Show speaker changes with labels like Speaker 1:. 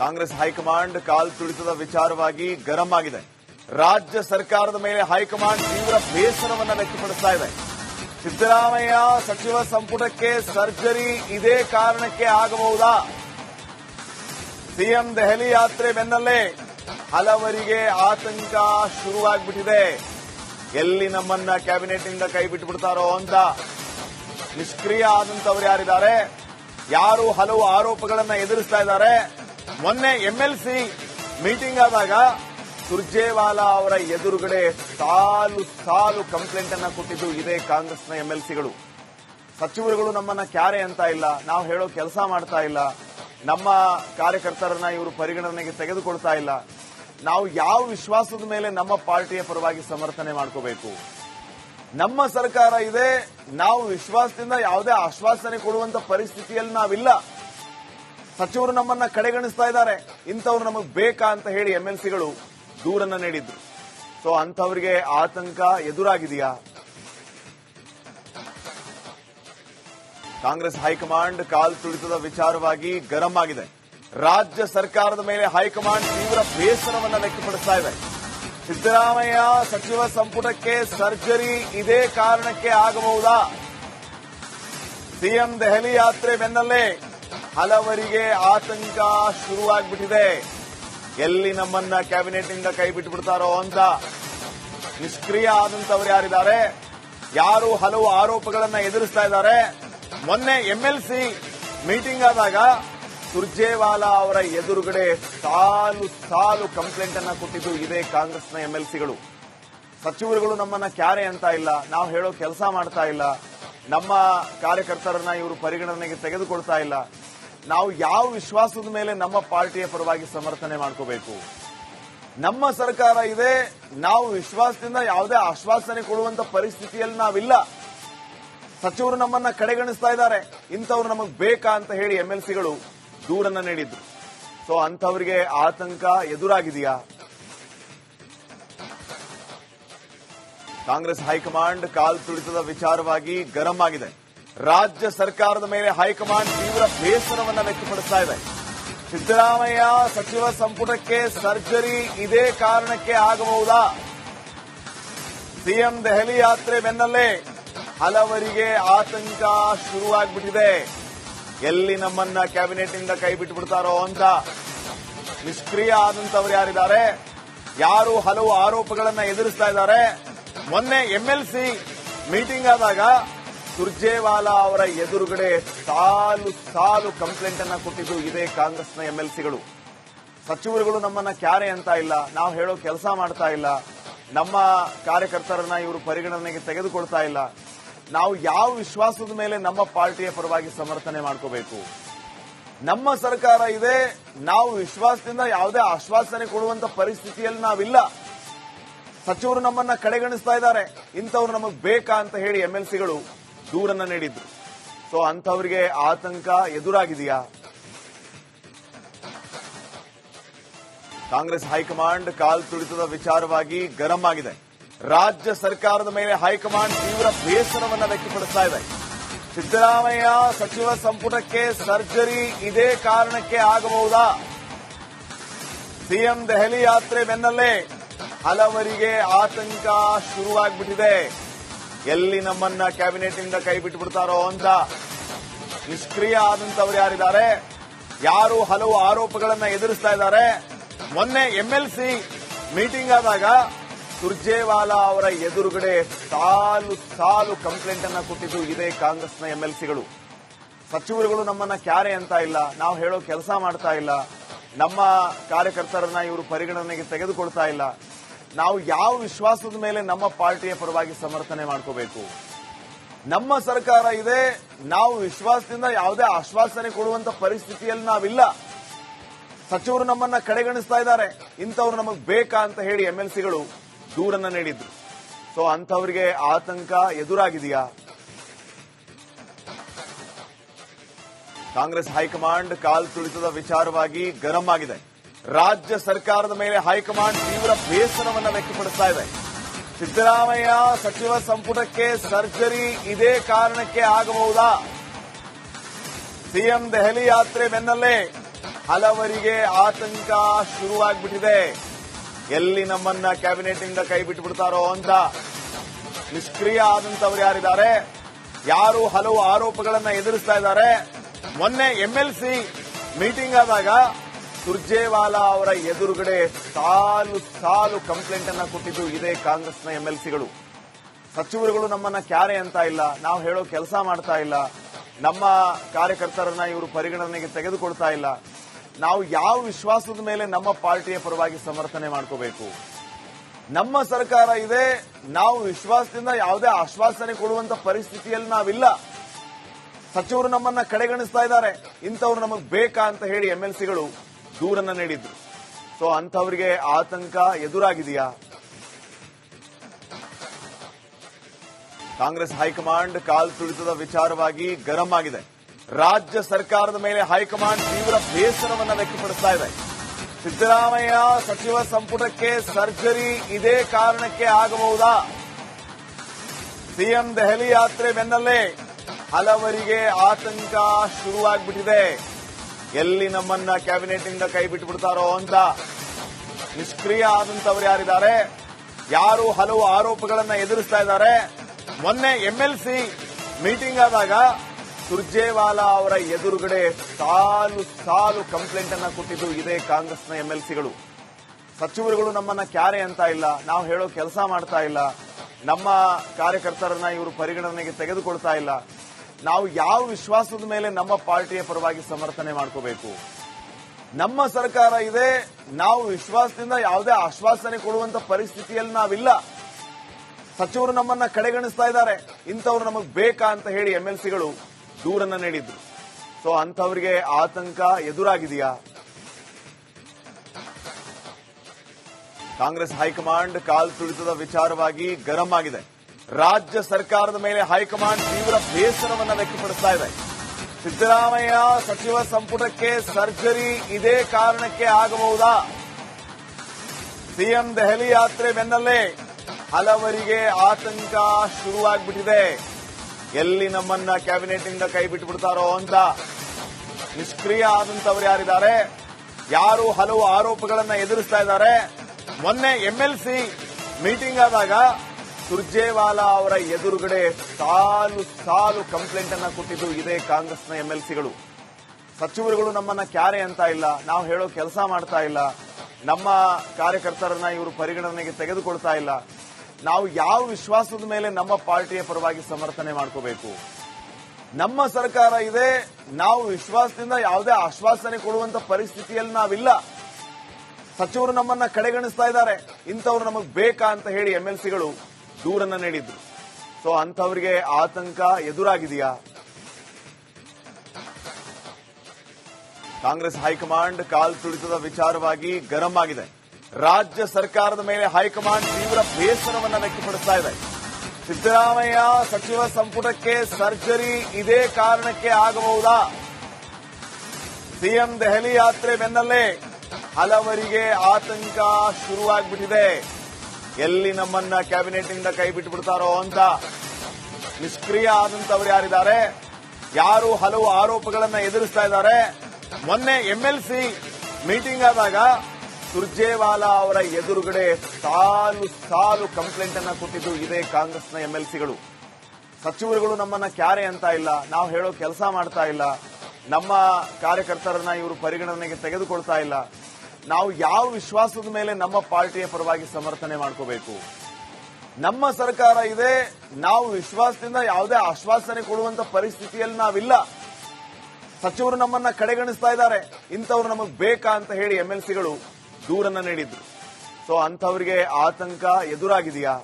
Speaker 1: Congress high command ಕಾಲ್ ತುಳಿತದ ವಿಚಾರವಾಗಿ ಗರಂ ಆಗಿದೆ. ರಾಜ್ಯ ಸರ್ಕಾರದ ಮೇಲೆ ಹೈಕಮಾಂಡ್ ತೀವ್ರ ಬೇಸರವನ್ನು ವ್ಯಕ್ತಪಡಿಸ್ತಾ ಇದೆ. ಸಿದ್ದರಾಮಯ್ಯ ಸಚಿವ ಸಂಪುಟಕ್ಕೆ ಸರ್ಜರಿ ಇದೇ ಕಾರಣಕ್ಕೆ ಆಗಬಹುದಾ? ಸಿಎಂ ದೆಹಲಿ ಯಾತ್ರೆ ಬೆನ್ನಲ್ಲೇ ಹಲವರಿಗೆ ಆತಂಕ ಶುರುವಾಗ್ಬಿಟ್ಟಿದೆ. ಎಲ್ಲಿ ನಮ್ಮನ್ನ ಕ್ಯಾಬಿನೆಟ್ನಿಂದ ಕೈ ಬಿಟ್ಬಿಡ್ತಾರೋ ಅಂತ ನಿಷ್ಕ್ರಿಯ ಆದಂತವ್ರು ಯಾರಿದ್ದಾರೆ? ಯಾರು ಹಲವು ಆರೋಪಗಳನ್ನು ಎದುರಿಸ್ತಾ ಇದ್ದಾರೆ? ಮೊನ್ನೆ ಎಂಎಲ್ಸಿ ಮೀಟಿಂಗ್ ಆದಾಗ ಸುರ್ಜೇವಾಲಾ ಅವರ ಎದುರುಗಡೆ ಸಾಲು ಸಾಲು ಕಂಪ್ಲೇಂಟ್ ಅನ್ನ ಕೊಟ್ಟಿದ್ದು ಇದೇ ಕಾಂಗ್ರೆಸ್ನ ಎಂಎಲ್ಸಿಗಳು ಸಚಿವರುಗಳು ನಮ್ಮನ್ನ ಕ್ಯಾರೆ ಅಂತ ಇಲ್ಲ, ನಾವು ಹೇಳೋ ಕೆಲಸ ಮಾಡ್ತಾ ಇಲ್ಲ, ನಮ್ಮ ಕಾರ್ಯಕರ್ತರನ್ನ ಇವರು ಪರಿಗಣನೆಗೆ ತೆಗೆದುಕೊಳ್ತಾ ಇಲ್ಲ. ನಾವು ಯಾವ ವಿಶ್ವಾಸದ ಮೇಲೆ ನಮ್ಮ ಪಾರ್ಟಿಯ ಪರವಾಗಿ ಸಮರ್ಥನೆ ಮಾಡ್ಕೋಬೇಕು? ನಮ್ಮ ಸರ್ಕಾರ ಇದೆ, ನಾವು ವಿಶ್ವಾಸದಿಂದ ಯಾವುದೇ ಆಶ್ವಾಸನೆ ಕೊಡುವಂತ ಪರಿಸ್ಥಿತಿಯಲ್ಲಿ ನಾವಿಲ್ಲ. ಸಚಿವರು ನಮ್ಮನ್ನ ಕಡೆಗಣಿಸ್ತಾ ಇದ್ದಾರೆ. ಇಂಥವ್ರು ನಮಗೆ ಬೇಕಾ ಅಂತ ಹೇಳಿ ಎಂಎಲ್ಸಿಗಳು ದೂರನ್ನ ನೀಡಿದ್ರು. ಸೊ ಅಂಥವ್ರಿಗೆ ಆತಂಕ ಎದುರಾಗಿದೆಯಾ? ಕಾಂಗ್ರೆಸ್ ಹೈಕಮಾಂಡ್ ಕಾಲ್ ತುಳಿತದ ವಿಚಾರವಾಗಿ ಗರಂ ಆಗಿದೆ ರಾಜ್ಯ ಸರ್ಕಾರದ ಮೇಲೆ ಹೈಕಮಾಂಡ್ ತೀವ್ರ ಬೇಸರವನ್ನು ವ್ಯಕ್ತಪಡಿಸ್ತಾ ಇದೆ. ಸಿದ್ದರಾಮಯ್ಯ ಸಚಿವ ಸಂಪುಟಕ್ಕೆ ಸರ್ಜರಿ ಇದೇ ಕಾರಣಕ್ಕೆ ಆಗಬಹುದಾ? ಸಿಎಂ ದೆಹಲಿ ಯಾತ್ರೆ ಬೆನ್ನಲ್ಲೇ ಹಲವರಿಗೆ ಆತಂಕ ಶುರುವಾಗ್ಬಿಟ್ಟಿದೆ. ಎಲ್ಲಿ ನಮ್ಮನ್ನ ಕ್ಯಾಬಿನೆಟ್ ಇಂದ ಕೈ ಬಿಟ್ಬಿಡ್ತಾರೋ ಅಂತ ನಿಷ್ಕ್ರಿಯ ಆದಂತವ್ರು ಯಾರಿದ್ದಾರೆ? ಯಾರು ಹಲವು ಆರೋಪಗಳನ್ನ ಎದುರಿಸ್ತಾ ಇದ್ದಾರೆ? ಮೊನ್ನೆ ಎಂಎಲ್ಸಿ ಮೀಟಿಂಗ್ ಆದಾಗ ಸುರ್ಜೇವಾಲಾ ಅವರ ಎದುರುಗಡೆ ಸಾಲು ಸಾಲು ಕಂಪ್ಲೇಂಟ್ ಅನ್ನ ಕೊಟ್ಟಿದ್ದು ಇದೇ ಕಾಂಗ್ರೆಸ್ನ ಎಂಎಲ್ಸಿಗಳು ಸಚಿವರುಗಳು ನಮ್ಮನ್ನ ಕ್ಯಾರೆ ಅಂತ ಇಲ್ಲ, ನಾವು ಹೇಳೋ ಕೆಲಸ ಮಾಡ್ತಾ ಇಲ್ಲ, ನಮ್ಮ ಕಾರ್ಯಕರ್ತರನ್ನ ಇವರು ಪರಿಗಣನೆಗೆ ತೆಗೆದುಕೊಳ್ತಾ ಇಲ್ಲ. ನಾವು ಯಾವ ವಿಶ್ವಾಸದ ಮೇಲೆ ನಮ್ಮ ಪಾರ್ಟಿಯ ಪರವಾಗಿ ಸಮರ್ಥನೆ ಮಾಡ್ಕೋಬೇಕು? ನಮ್ಮ ಸರ್ಕಾರ ಇದೆ, ನಾವು ವಿಶ್ವಾಸದಿಂದ ಯಾವುದೇ ಆಶ್ವಾಸನೆ ಕೊಡುವಂತ ಪರಿಸ್ಥಿತಿಯಲ್ಲಿ ನಾವಿಲ್ಲ. ಸಚಿವರು ನಮ್ಮನ್ನ ಕಡೆಗಣಿಸ್ತಾ ಇದ್ದಾರೆ. ಇಂಥವ್ರು ನಮಗೆ ಬೇಕಾ ಅಂತ ಹೇಳಿ ಎಂ ಎಲ್ ಸಿಗಳು ದೂರನ್ನ ನೀಡಿದ್ರು. ಸೊ ಅಂಥವರಿಗೆ ಆತಂಕ ಎದುರಾಗಿದೆಯಾ? ಕಾಂಗ್ರೆಸ್ ಹೈಕಮಾಂಡ್ ಕಾಲ್ ತುಳಿತದ ವಿಚಾರವಾಗಿ ಗರಂ ಆಗಿದೆ. ರಾಜ್ಯ ಸರ್ಕಾರದ ಮೇಲೆ ಹೈಕಮಾಂಡ್ ತೀವ್ರ ಬೇಸರವನ್ನು ವ್ಯಕ್ತಪಡಿಸ್ತಾ ಇದೆ. ಸಿದ್ದರಾಮಯ್ಯ ಸಚಿವ ಸಂಪುಟಕ್ಕೆ ಸರ್ಜರಿ ಇದೇ ಕಾರಣಕ್ಕೆ ಆಗಬಹುದಾ? ಸಿಎಂ ದೆಹಲಿ ಯಾತ್ರೆ ಬೆನ್ನಲ್ಲೇ ಹಲವರಿಗೆ ಆತಂಕ ಶುರುವಾಗ್ಬಿಟ್ಟಿದೆ. ಎಲ್ಲಿ ನಮ್ಮನ್ನ ಕ್ಯಾಬಿನೆಟ್ ಇಂದ ಕೈ ಬಿಟ್ಬಿಡ್ತಾರೋ ಅಂತ ನಿಷ್ಕ್ರಿಯ ಆದಂತವರು ಯಾರಿದ್ದಾರೆ? ಯಾರು ಹಲವು ಆರೋಪಗಳನ್ನು ಎದುರಿಸ್ತಾ ಇದ್ದಾರೆ? ಮೊನ್ನೆ ಎಂಎಲ್ಸಿ ಮೀಟಿಂಗ್ ಆದಾಗ ಸುರ್ಜೇವಾಲಾ ಅವರ ಎದುರುಗಡೆ ಸಾಲು ಸಾಲು ಕಂಪ್ಲೇಂಟ್ ಅನ್ನ ಕೊಟ್ಟಿದ್ದು ಇದೇ ಕಾಂಗ್ರೆಸ್ನ ಎಂಎಲ್ಸಿಗಳು ಸಚಿವರುಗಳು ನಮ್ಮನ್ನ ಕ್ಯಾರೆ ಅಂತ ಇಲ್ಲ, ನಾವು ಹೇಳೋ ಕೆಲಸ ಮಾಡ್ತಾ ಇಲ್ಲ, ನಮ್ಮ ಕಾರ್ಯಕರ್ತರನ್ನ ಇವರು ಪರಿಗಣನೆಗೆ ತೆಗೆದುಕೊಳ್ತಾ ಇಲ್ಲ. ನಾವು ಯಾವ ವಿಶ್ವಾಸದ ಮೇಲೆ ನಮ್ಮ ಪಾರ್ಟಿಯ ಪರವಾಗಿ ಸಮರ್ಥನೆ ಮಾಡ್ಕೋಬೇಕು? ನಮ್ಮ ಸರ್ಕಾರ ಇದೆ, ನಾವು ವಿಶ್ವಾಸದಿಂದ ಯಾವುದೇ ಆಶ್ವಾಸನೆ ಕೊಡುವಂತ ಪರಿಸ್ಥಿತಿಯಲ್ಲಿ ನಾವಿಲ್ಲ. ಸಚಿವರು ನಮ್ಮನ್ನ ಕಡೆಗಣಿಸ್ತಾ ಇದ್ದಾರೆ, ಇಂಥವ್ರು ನಮಗೆ ಬೇಕಾ ಅಂತ ಹೇಳಿ ಎಂಎಲ್ಸಿಗಳು ದೂರನ್ನ ನೀಡಿದ್ರು. ಸೊ ಅಂಥವ್ರಿಗೆ ಆತಂಕ ಎದುರಾಗಿದೆಯಾ? ಕಾಂಗ್ರೆಸ್ ಹೈಕಮಾಂಡ್ ಕಾಲ್ ತುಳಿತದ ವಿಚಾರವಾಗಿ ಗರಂ ಆಗಿದೆ. ರಾಜ್ಯ ಸರ್ಕಾರದ ಮೇಲೆ ಹೈಕಮಾಂಡ್ ತೀವ್ರ ಬೇಸರವನ್ನ ವ್ಯಕ್ತಪಡಿಸ್ತಾ ಇದೆ. ಸಿದ್ದರಾಮಯ್ಯ ಸಚಿವ ಸಂಪುಟಕ್ಕೆ ಸರ್ಜರಿ ಇದೇ ಕಾರಣಕ್ಕೆ ಆಗಬಹುದಾ? ಸಿಎಂ ದೆಹಲಿ ಯಾತ್ರೆ ಬೆನ್ನಲ್ಲೇ ಹಲವರಿಗೆ ಆತಂಕ ಶುರುವಾಗ್ಬಿಟ್ಟಿದೆ. ಎಲ್ಲಿ ನಮ್ಮನ್ನ ಕ್ಯಾಬಿನೆಟ್ ಇಂದ ಕೈ ಬಿಟ್ಬಿಡ್ತಾರೋ ಅಂತ ನಿಷ್ಕ್ರಿಯ ಆದಂತವ್ರು ಯಾರಿದ್ದಾರೆ? ಯಾರು ಹಲವು ಆರೋಪಗಳನ್ನ ಎದುರಿಸ್ತಾ ಇದ್ದಾರೆ? ಮೊನ್ನೆ ಎಂಎಲ್ಸಿ ಮೀಟಿಂಗ್ ಆದಾಗ ಸುರ್ಜೇವಾಲಾ ಅವರ ಎದುರುಗಡೆ ಸಾಲು ಸಾಲು ಕಂಪ್ಲೇಂಟ್ ಅನ್ನ ಕೊಟ್ಟಿದ್ದು ಇದೇ ಕಾಂಗ್ರೆಸ್ನ ಎಂಎಲ್ಸಿಗಳು ಸಚಿವರುಗಳು ನಮ್ಮನ್ನ ಕ್ಯಾರೆ ಅಂತ ಇಲ್ಲ, ನಾವು ಹೇಳೋ ಕೆಲಸ ಮಾಡ್ತಾ ಇಲ್ಲ, ನಮ್ಮ ಕಾರ್ಯಕರ್ತರನ್ನ ಇವರು ಪರಿಗಣನೆಗೆ ತೆಗೆದುಕೊಳ್ತಾ ಇಲ್ಲ. ನಾವು ಯಾವ ವಿಶ್ವಾಸದ ಮೇಲೆ ನಮ್ಮ ಪಾರ್ಟಿಯ ಪರವಾಗಿ ಸಮರ್ಥನೆ ಮಾಡ್ಕೋಬೇಕು? ನಮ್ಮ ಸರ್ಕಾರ ಇದೆ, ನಾವು ವಿಶ್ವಾಸದಿಂದ ಯಾವುದೇ ಆಶ್ವಾಸನೆ ಕೊಡುವಂತ ಪರಿಸ್ಥಿತಿಯಲ್ಲಿ ನಾವಿಲ್ಲ. ಸಚಿವರು ನಮ್ಮನ್ನ ಕಡೆಗಣಿಸ್ತಾ ಇದ್ದಾರೆ. ಇಂಥವ್ರು ನಮಗೆ ಬೇಕಾ ಅಂತ ಹೇಳಿ ಎಂಎಲ್ಸಿಗಳು ದೂರನ್ನ ನೀಡಿದ್ರು. ಸೊ ಅಂಥವ್ರಿಗೆ ಆತಂಕ ಎದುರಾಗಿದೆಯಾ? ಕಾಂಗ್ರೆಸ್ ಹೈಕಮಾಂಡ್ ಕಾಲ್ ತುಳಿತದ ವಿಚಾರವಾಗಿ ಗರಂ ಆಗಿದೆ. ರಾಜ್ಯ ಸರ್ಕಾರದ ಮೇಲೆ ಹೈಕಮಾಂಡ್ ತೀವ್ರ ಬೇಸರವನ್ನು ವ್ಯಕ್ತಪಡಿಸ್ತಾ ಇದೆ. ಸಿದ್ದರಾಮಯ್ಯ ಸಚಿವ ಸಂಪುಟಕ್ಕೆ ಸರ್ಜರಿ ಇದೇ ಕಾರಣಕ್ಕೆ ಆಗಬಹುದಾ? ಸಿಎಂ ದೆಹಲಿ ಯಾತ್ರೆ ಬೆನ್ನಲ್ಲೇ ಹಲವರಿಗೆ ಆತಂಕ ಶುರುವಾಗ್ಬಿಟ್ಟಿದೆ. ಎಲ್ಲಿ ನಮ್ಮನ್ನ ಕ್ಯಾಬಿನೆಟ್ ಇಂದ ಕೈ ಬಿಟ್ಬಿಡ್ತಾರೋ ಅಂತ ನಿಷ್ಕ್ರಿಯ ಆದಂತವರು ಯಾರಿದ್ದಾರೆ? ಯಾರು ಹಲವು ಆರೋಪಗಳನ್ನು ಎದುರಿಸ್ತಾ ಇದ್ದಾರೆ? ಮೊನ್ನೆ ಎಂಎಲ್ಸಿ ಮೀಟಿಂಗ್ ಆದಾಗ ಸುರ್ಜೇವಾಲಾ ಅವರ ಎದುರುಗಡೆ ಸಾಲು ಸಾಲು ಕಂಪ್ಲೇಂಟ್ ಅನ್ನ ಕೊಟ್ಟಿದ್ದು ಇದೇ ಕಾಂಗ್ರೆಸ್ನ ಎಂಎಲ್ಸಿಗಳು ಸಚಿವರುಗಳು ನಮ್ಮನ್ನ ಕ್ಯಾರೆ ಅಂತ ಇಲ್ಲ, ನಾವು ಹೇಳೋ ಕೆಲಸ ಮಾಡ್ತಾ ಇಲ್ಲ, ನಮ್ಮ ಕಾರ್ಯಕರ್ತರನ್ನ ಇವರು ಪರಿಗಣನೆಗೆ ತೆಗೆದುಕೊಳ್ತಾ ಇಲ್ಲ. ನಾವು ಯಾವ ವಿಶ್ವಾಸದ ಮೇಲೆ ನಮ್ಮ ಪಾರ್ಟಿಯ ಪರವಾಗಿ ಸಮರ್ಥನೆ ಮಾಡ್ಕೋಬೇಕು? ನಮ್ಮ ಸರ್ಕಾರ ಇದೆ, ನಾವು ವಿಶ್ವಾಸದಿಂದ ಯಾವುದೇ ಆಶ್ವಾಸನೆ ಕೊಡುವಂತ ಪರಿಸ್ಥಿತಿಯಲ್ಲಿ ನಾವಿಲ್ಲ. ಸಚಿವರು ನಮ್ಮನ್ನ ಕಡೆಗಣಿಸ್ತಾ ಇದ್ದಾರೆ, ಇಂಥವ್ರು ನಮಗೆ ಬೇಕಾ ಅಂತ ಹೇಳಿ ಎಂಎಲ್ಸಿಗಳು ದೂರನ್ನ ನೀಡಿದ್ರು. ಸೊ ಅಂಥವ್ರಿಗೆ ಆತಂಕ ಎದುರಾಗಿದೆಯಾ? ಕಾಂಗ್ರೆಸ್ ಹೈಕಮಾಂಡ್ ಕಾಲ್ ತುಳಿತದ ವಿಚಾರವಾಗಿ ಗರಂ ಆಗಿದೆ. ರಾಜ್ಯ ಸರ್ಕಾರದ ಮೇಲೆ ಹೈಕಮಾಂಡ್ ತೀವ್ರ ಬೇಸರವನ್ನು ವ್ಯಕ್ತಪಡಿಸ್ತಾ ಇದೆ. ಸಿದ್ದರಾಮಯ್ಯ ಸಚಿವ ಸಂಪುಟಕ್ಕೆ ಸರ್ಜರಿ ಇದೇ ಕಾರಣಕ್ಕೆ ಆಗಬಹುದಾ? ಸಿಎಂ ದೆಹಲಿ ಯಾತ್ರೆ ಬೆನ್ನಲ್ಲೇ ಹಲವರಿಗೆ ಆತಂಕ ಶುರುವಾಗ್ಬಿಟ್ಟಿದೆ. ಎಲ್ಲಿ ನಮ್ಮನ್ನ ಕ್ಯಾಬಿನೆಟ್ ಇಂದ ಕೈ ಬಿಟ್ಬಿಡ್ತಾರೋ ಅಂತ ನಿಷ್ಕ್ರಿಯ ಆದಂತವ್ರು ಯಾರಿದ್ದಾರೆ? ಯಾರು ಹಲವು ಆರೋಪಗಳನ್ನ ಎದುರಿಸ್ತಾ ಇದ್ದಾರೆ? ಮೊನ್ನೆ ಎಂಎಲ್ಸಿ ಮೀಟಿಂಗ್ ಆದಾಗ ಸುರ್ಜೇವಾಲಾ ಅವರ ಎದುರುಗಡೆ ಸಾಲು ಸಾಲು ಕಂಪ್ಲೇಂಟ್ ಅನ್ನ ಕೊಟ್ಟಿದ್ದು ಇದೇ ಕಾಂಗ್ರೆಸ್ನ ಎಂಎಲ್ಸಿಗಳು ಸಚಿವರುಗಳು ನಮ್ಮನ್ನ ಕ್ಯಾರೆ ಅಂತ ಇಲ್ಲ, ನಾವು ಹೇಳೋ ಕೆಲಸ ಮಾಡ್ತಾ ಇಲ್ಲ, ನಮ್ಮ ಕಾರ್ಯಕರ್ತರನ್ನ ಇವರು ಪರಿಗಣನೆಗೆ ತೆಗೆದುಕೊಳ್ತಾ ಇಲ್ಲ. ನಾವು ಯಾವ ವಿಶ್ವಾಸದ ಮೇಲೆ ನಮ್ಮ ಪಾರ್ಟಿಯ ಪರವಾಗಿ ಸಮರ್ಥನೆ ಮಾಡ್ಕೋಬೇಕು? ನಮ್ಮ ಸರ್ಕಾರ ಇದೆ, ನಾವು ವಿಶ್ವಾಸದಿಂದ ಯಾವುದೇ ಆಶ್ವಾಸನೆ ಕೊಡುವಂತ ಪರಿಸ್ಥಿತಿಯಲ್ಲಿ ನಾವಿಲ್ಲ. ಸಚಿವರು ನಮ್ಮನ್ನ ಕಡೆಗಣಿಸ್ತಾ ಇದ್ದಾರೆ. ಇಂಥವ್ರು ನಮಗ್ ಬೇಕಾ ಅಂತ ಹೇಳಿ ಎಂಎಲ್ಸಿಗಳು ದೂರನ್ನ ನೀಡಿದ್ರು. ಸೊ ಅಂಥವ್ರಿಗೆ ಆತಂಕ ಎದುರಾಗಿದೆಯಾ? ಕಾಂಗ್ರೆಸ್ ಹೈಕಮಾಂಡ್ ಕಾಲ್ ತುಳಿತದ ವಿಚಾರವಾಗಿ ಗರಂ ಆಗಿದೆ. ರಾಜ್ಯ ಸರ್ಕಾರದ ಮೇಲೆ ಹೈಕಮಾಂಡ್ ತೀವ್ರ ಬೇಸರವನ್ನು ವ್ಯಕ್ತಪಡಿಸ್ತಾ ಇದೆ. ಸಿದ್ದರಾಮಯ್ಯ ಸಚಿವ ಸಂಪುಟಕ್ಕೆ ಸರ್ಜರಿ ಇದೇ ಕಾರಣಕ್ಕೆ ಆಗಬಹುದಾ? ಸಿಎಂ ದೆಹಲಿ ಯಾತ್ರೆ ಬೆನ್ನಲ್ಲೇ ಹಲವರಿಗೆ ಆತಂಕ ಶುರುವಾಗ್ಬಿಟ್ಟಿದೆ. ಎಲ್ಲಿ ನಮ್ಮನ್ನ ಕ್ಯಾಬಿನೆಟ್ ಇಂದ ಕೈ ಬಿಟ್ಬಿಡ್ತಾರೋ ಅಂತ ನಿಷ್ಕ್ರಿಯ ಆದಂತವರು ಯಾರಿದ್ದಾರೆ? ಯಾರು ಹಲವು ಆರೋಪಗಳನ್ನು ಎದುರಿಸ್ತಾ ಇದ್ದಾರೆ? ಮೊನ್ನೆ ಎಂಎಲ್ಸಿ ಮೀಟಿಂಗ್ ಆದಾಗ ಸುರ್ಜೇವಾಲಾ ಅವರ ಎದುರುಗಡೆ ಸಾಲು ಸಾಲು ಕಂಪ್ಲೇಂಟ್ ಅನ್ನ ಕೊಟ್ಟಿದ್ದು ಇದೇ ಕಾಂಗ್ರೆಸ್ನ ಎಂಎಲ್ಸಿಗಳು ಸಚಿವರುಗಳು ನಮ್ಮನ್ನ ಕ್ಯಾರೆ ಅಂತ ಇಲ್ಲ, ನಾವು ಹೇಳೋ ಕೆಲಸ ಮಾಡ್ತಾ ಇಲ್ಲ, ನಮ್ಮ ಕಾರ್ಯಕರ್ತರನ್ನ ಇವರು ಪರಿಗಣನೆಗೆ ತೆಗೆದುಕೊಳ್ತಾ ಇಲ್ಲ. ನಾವು ಯಾವ ವಿಶ್ವಾಸದ ಮೇಲೆ ನಮ್ಮ ಪಾರ್ಟಿಯ ಪರವಾಗಿ ಸಮರ್ಥನೆ ಮಾಡ್ಕೋಬೇಕು? ನಮ್ಮ ಸರ್ಕಾರ ಇದೆ, ನಾವು ವಿಶ್ವಾಸದಿಂದ ಯಾವುದೇ ಆಶ್ವಾಸನೆ ಕೊಡುವಂತ ಪರಿಸ್ಥಿತಿಯಲ್ಲಿ ನಾವಿಲ್ಲ. ಸಚಿವರು ನಮ್ಮನ್ನ ಕಡೆಗಣಿಸ್ತಾ ಇದ್ದಾರೆ, ಇಂಥವ್ರು ನಮಗೆ ಬೇಕಾ ಅಂತ ಹೇಳಿ ಎಂಎಲ್ಸಿಗಳು ದೂರನ್ನ ನೀಡಿದ್ರು. ಸೊ ಅಂಥವ್ರಿಗೆ ಆತಂಕ ಎದುರಾಗಿದೆಯಾ? ಕಾಂಗ್ರೆಸ್ ಹೈಕಮಾಂಡ್ ಕಾಲ್ ತುಳಿತದ ವಿಚಾರವಾಗಿ ಗರಂ ಆಗಿದೆ ರಾಜ್ಯ ಸರ್ಕಾರದ ಮೇಲೆ ಹೈಕಮಾಂಡ್ ತೀವ್ರ ಬೇಸರವನ್ನು ವ್ಯಕ್ತಪಡಿಸ್ತಾ ಇದೆ. ಸಿದ್ದರಾಮಯ್ಯ ಸಚಿವ ಸಂಪುಟಕ್ಕೆ ಸರ್ಜರಿ ಇದೇ ಕಾರಣಕ್ಕೆ ಆಗಬಹುದಾ? ಸಿಎಂ ದೆಹಲಿ ಯಾತ್ರೆ ಬೆನ್ನಲ್ಲೇ ಹಲವರಿಗೆ ಆತಂಕ ಶುರುವಾಗ್ಬಿಟ್ಟಿದೆ. ಎಲ್ಲಿ ನಮ್ಮನ್ನ ಕ್ಯಾಬಿನೆಟ್ ಇಂದ ಕೈ ಬಿಟ್ಬಿಡ್ತಾರೋ ಅಂತ ನಿಷ್ಕ್ರಿಯ ಆದಂತವ್ರು ಯಾರಿದ್ದಾರೆ? ಯಾರು ಹಲವು ಆರೋಪಗಳನ್ನು ಎದುರಿಸ್ತಾ ಇದ್ದಾರೆ? ಮೊನ್ನೆ ಎಂಎಲ್ಸಿ ಮೀಟಿಂಗ್ ಆದಾಗ ಸುರ್ಜೇವಾಲಾ ಅವರ ಎದುರುಗಡೆ ಸಾಲು ಸಾಲು ಕಂಪ್ಲೇಂಟ್ ಅನ್ನ ಕೊಟ್ಟಿದ್ದು ಇದೇ ಕಾಂಗ್ರೆಸ್ನ ಎಂಎಲ್ಸಿಗಳು ಸಚಿವರುಗಳು ನಮ್ಮನ್ನ ಕ್ಯಾರೆ ಅಂತ ಇಲ್ಲ, ನಾವು ಹೇಳೋ ಕೆಲಸ ಮಾಡ್ತಾ ಇಲ್ಲ, ನಮ್ಮ ಕಾರ್ಯಕರ್ತರನ್ನ ಇವರು ಪರಿಗಣನೆಗೆ ತೆಗೆದುಕೊಳ್ತಾ ಇಲ್ಲ. ನಾವು ಯಾವ ವಿಶ್ವಾಸದ ಮೇಲೆ ನಮ್ಮ ಪಾರ್ಟಿಯ ಪರವಾಗಿ ಸಮರ್ಥನೆ ಮಾಡ್ಕೋಬೇಕು? ನಮ್ಮ ಸರ್ಕಾರ ಇದೆ, ನಾವು ವಿಶ್ವಾಸದಿಂದ ಯಾವುದೇ ಆಶ್ವಾಸನೆ ಕೊಡುವಂತ ಪರಿಸ್ಥಿತಿಯಲ್ಲಿ ನಾವಿಲ್ಲ. ಸಚಿವರು ನಮ್ಮನ್ನ ಕಡೆಗಣಿಸ್ತಾ ಇದ್ದಾರೆ. ಇಂಥವ್ರು ನಮಗ್ ಬೇಕಾ ಅಂತ ಹೇಳಿ ಎಂಎಲ್ಸಿಗಳು ದೂರನ್ನ ನೀಡಿದ್ರು. ಸೊ ಅಂಥವ್ರಿಗೆ ಆತಂಕ ಎದುರಾಗಿದೆಯಾ?